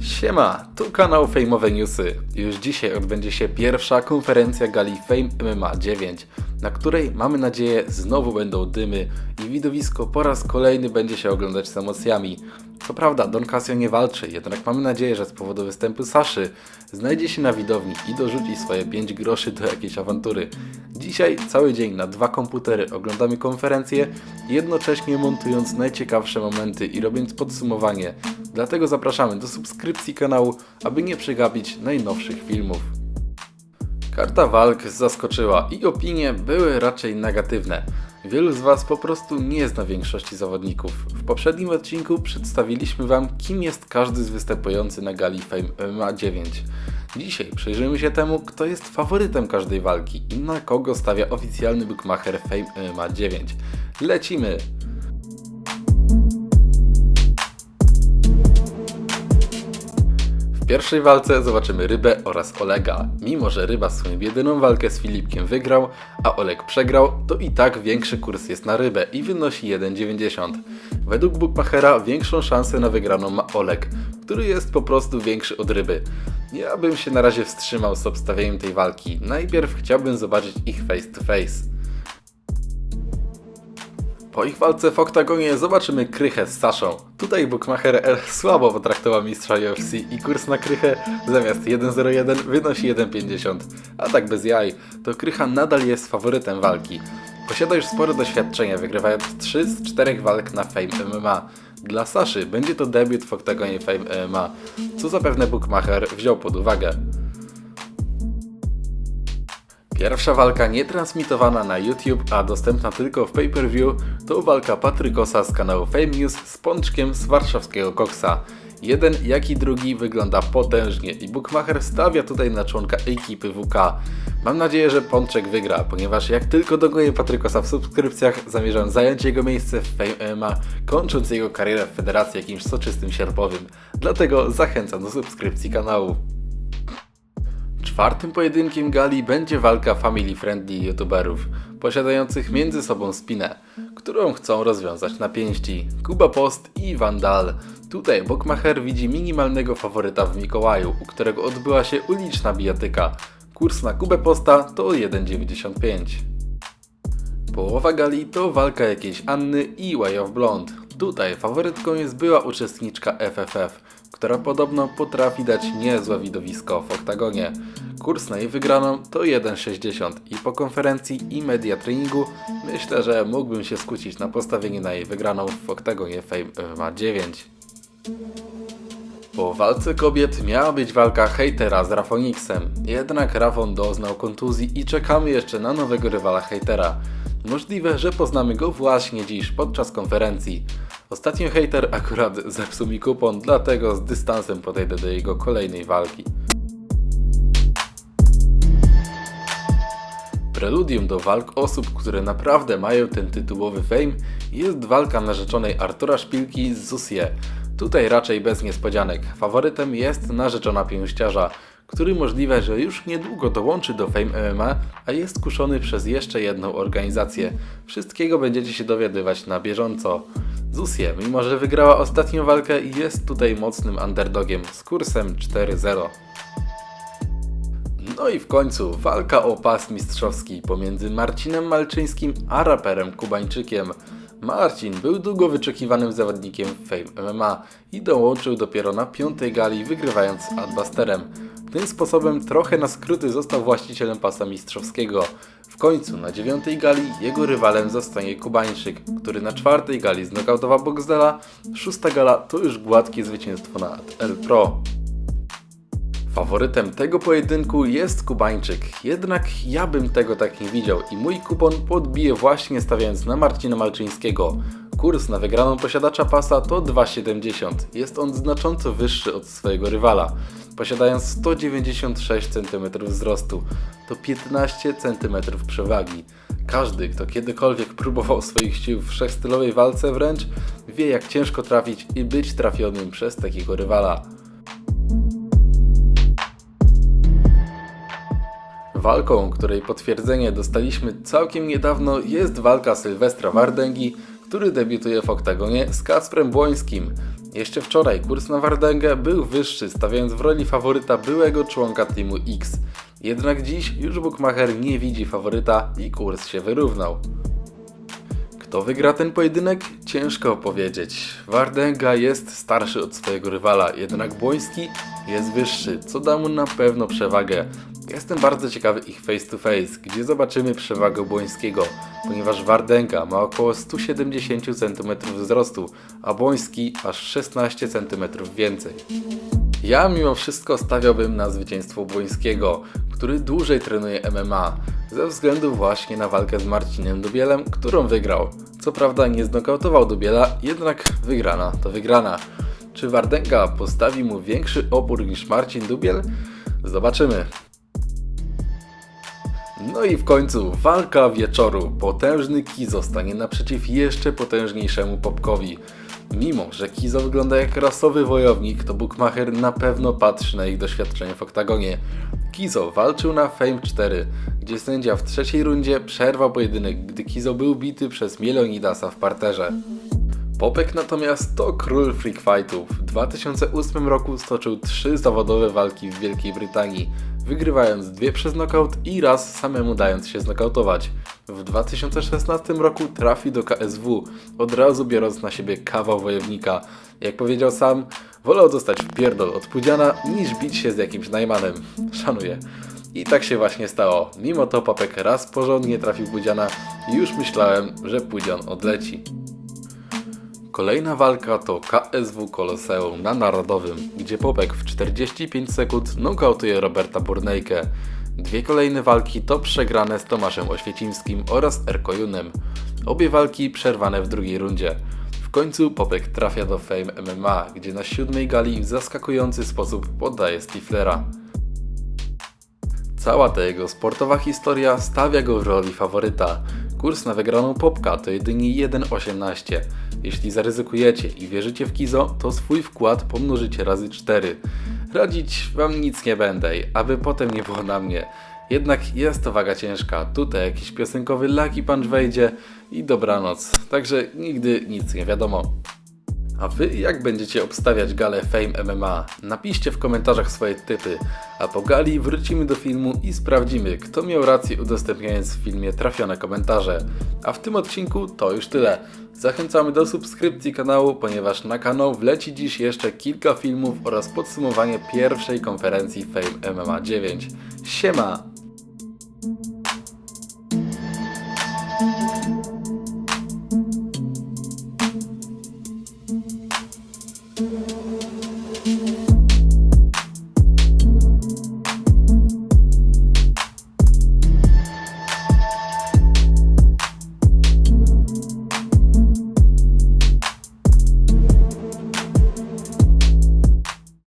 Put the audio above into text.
Siema, tu kanał Fejmowe Newsy. Już dzisiaj odbędzie się pierwsza konferencja gali Fame MMA 9, na której mamy nadzieję znowu będą dymy i widowisko po raz kolejny będzie się oglądać z emocjami. Co prawda Don Casio nie walczy, jednak mamy nadzieję, że z powodu występu Saszy znajdzie się na widowni i dorzuci swoje 5 groszy do jakiejś awantury. Dzisiaj cały dzień na dwa komputery oglądamy konferencję, jednocześnie montując najciekawsze momenty i robiąc podsumowanie. Dlatego zapraszamy do subskrypcji kanału, aby nie przegapić najnowszych filmów. Karta walk zaskoczyła i opinie były raczej negatywne. Wielu z Was po prostu nie zna większości zawodników. W poprzednim odcinku przedstawiliśmy Wam, kim jest każdy z występujący na gali Fame MMA 9. Dzisiaj przyjrzymy się temu, kto jest faworytem każdej walki i na kogo stawia oficjalny bookmacher Fame MMA 9. Lecimy! Pierwszej walce zobaczymy Rybę oraz Olega. Mimo, że Ryba swoją jedyną walkę z Filipkiem wygrał, a Oleg przegrał, to i tak większy kurs jest na Rybę i wynosi 1,90. Według Bookmachera większą szansę na wygraną ma Oleg, który jest po prostu większy od Ryby. Ja bym się na razie wstrzymał z obstawieniem tej walki. Najpierw chciałbym zobaczyć ich face to face. Po ich walce w oktagonie zobaczymy Krychę z Saszą. Tutaj Bookmacher L słabo potraktował mistrza UFC i kurs na Krychę zamiast 1.01 wynosi 1.50. A tak bez jaj, to Krycha nadal jest faworytem walki. Posiada już spore doświadczenie, wygrywając 3 z 4 walk na Fame MMA. Dla Saszy będzie to debiut w oktagonie Fame MMA, co zapewne Bookmacher wziął pod uwagę. Pierwsza walka nietransmitowana na YouTube, a dostępna tylko w pay-per-view to walka Patrykosa z kanału Fame News z Pączkiem z warszawskiego Koksa. Jeden jak i drugi wygląda potężnie i Bookmacher stawia tutaj na członka ekipy WK. Mam nadzieję, że Pączek wygra, ponieważ jak tylko dogonię Patrykosa w subskrypcjach, zamierzam zająć jego miejsce w Fame MMA, kończąc jego karierę w federacji jakimś soczystym sierpowym. Dlatego zachęcam do subskrypcji kanału. Czwartym pojedynkiem gali będzie walka family friendly youtuberów, posiadających między sobą spinę, którą chcą rozwiązać na pięści. Kuba Post i Vandal. Tutaj Bookmacher widzi minimalnego faworyta w Mikołaju, u którego odbyła się uliczna bijatyka. Kurs na Kubę Posta to 1,95. Połowa gali to walka jakiejś Anny i Way of Blonde. Tutaj faworytką jest była uczestniczka FFF, która podobno potrafi dać niezłe widowisko w oktagonie. Kurs na jej wygraną to 1,60 i po konferencji i media treningu myślę, że mógłbym się skusić na postawienie na jej wygraną w oktagonie Fame MMA 9. Po walce kobiet miała być walka hejtera z Rafoniksem, jednak Rafon doznał kontuzji i czekamy jeszcze na nowego rywala hejtera. Możliwe, że poznamy go właśnie dziś podczas konferencji. Ostatnio hejter akurat zepsuł mi kupon, dlatego z dystansem podejdę do jego kolejnej walki. Preludium do walk osób, które naprawdę mają ten tytułowy fame jest walka narzeczonej Artura Szpilki z Zusie. Tutaj raczej bez niespodzianek. Faworytem jest narzeczona pięściarza, który możliwe, że już niedługo dołączy do Fame MMA, a jest kuszony przez jeszcze jedną organizację. Wszystkiego będziecie się dowiadywać na bieżąco. Zusie, mimo że wygrała ostatnią walkę, jest tutaj mocnym underdogiem z kursem 4-0. No i w końcu walka o pas mistrzowski pomiędzy Marcinem Malczyńskim a raperem Kubańczykiem. Marcin był długo wyczekiwanym zawodnikiem Fame MMA i dołączył dopiero na piątej gali wygrywając z Adbusterem. Tym sposobem trochę na skróty został właścicielem pasa mistrzowskiego. W końcu na dziewiątej gali jego rywalem zostanie Kubańczyk, który na czwartej gali znokautował Boxdela, szósta gala to już gładkie zwycięstwo nad El Pro. Faworytem tego pojedynku jest Kubańczyk, jednak ja bym tego tak nie widział i mój kupon podbije właśnie stawiając na Marcina Malczyńskiego. Kurs na wygraną posiadacza pasa to 2,70. Jest on znacząco wyższy od swojego rywala. Posiadając 196 cm wzrostu, to 15 cm przewagi. Każdy, kto kiedykolwiek próbował swoich sił w wszechstylowej walce wręcz, wie jak ciężko trafić i być trafionym przez takiego rywala. Walką, której potwierdzenie dostaliśmy całkiem niedawno jest walka Sylwestra Wardęgi, który debiutuje w oktagonie z Kacprem Błońskim. Jeszcze wczoraj kurs na Wardęgę był wyższy, stawiając w roli faworyta byłego członka Teamu X. Jednak dziś już Bookmacher nie widzi faworyta i kurs się wyrównał. Kto wygra ten pojedynek? Ciężko powiedzieć. Wardęga jest starszy od swojego rywala, jednak Błoński jest wyższy, co da mu na pewno przewagę. Jestem bardzo ciekawy ich face to face, gdzie zobaczymy przewagę Błońskiego, ponieważ Wardęga ma około 170 cm wzrostu, a Błoński aż 16 cm więcej. Ja mimo wszystko stawiałbym na zwycięstwo Błońskiego, który dłużej trenuje MMA, ze względu właśnie na walkę z Marcinem Dubielem, którą wygrał. Co prawda nie znokautował Dubiela, jednak wygrana to wygrana. Czy Wardęga postawi mu większy opór niż Marcin Dubiel? Zobaczymy. No i w końcu walka wieczoru. Potężny Kizo stanie naprzeciw jeszcze potężniejszemu Popkowi. Mimo, że Kizo wygląda jak rasowy wojownik, to Bookmacher na pewno patrzy na ich doświadczenie w oktagonie. Kizo walczył na Fame 4, gdzie sędzia w trzeciej rundzie przerwał pojedynek, gdy Kizo był bity przez Mielonidasa w parterze. Popek natomiast to król freak fightów. W 2008 roku stoczył trzy zawodowe walki w Wielkiej Brytanii, wygrywając dwie przez knockout i raz samemu dając się znokautować. W 2016 roku trafił do KSW, od razu biorąc na siebie kawał wojownika. Jak powiedział sam, wolał w pierdol od Pudziana niż bić się z jakimś najmanem. Szanuję. I tak się właśnie stało. Mimo to Popek raz porządnie trafił Pudziana i już myślałem, że Pudzian odleci. Kolejna walka to KSW Koloseum na Narodowym, gdzie Popek w 45 sekund nokautuje Roberta Burnejkę. Dwie kolejne walki to przegrane z Tomaszem Oświecimskim oraz Erkojunem. Obie walki przerwane w drugiej rundzie. W końcu Popek trafia do Fame MMA, gdzie na siódmej gali w zaskakujący sposób poddaje Stiflera. Cała ta jego sportowa historia stawia go w roli faworyta. Kurs na wygraną Popka to jedynie 1,18. Jeśli zaryzykujecie i wierzycie w Kizo, to swój wkład pomnożycie razy 4. Radzić wam nic nie będę, aby potem nie było na mnie. Jednak jest to waga ciężka. Tutaj jakiś piosenkowy Lucky Punch wejdzie i dobranoc. Także nigdy nic nie wiadomo. A wy jak będziecie obstawiać galę Fame MMA? Napiszcie w komentarzach swoje typy, a po gali wrócimy do filmu i sprawdzimy, kto miał rację udostępniając w filmie trafione komentarze. A w tym odcinku to już tyle. Zachęcamy do subskrypcji kanału, ponieważ na kanał wleci dziś jeszcze kilka filmów oraz podsumowanie pierwszej konferencji Fame MMA 9. Siema!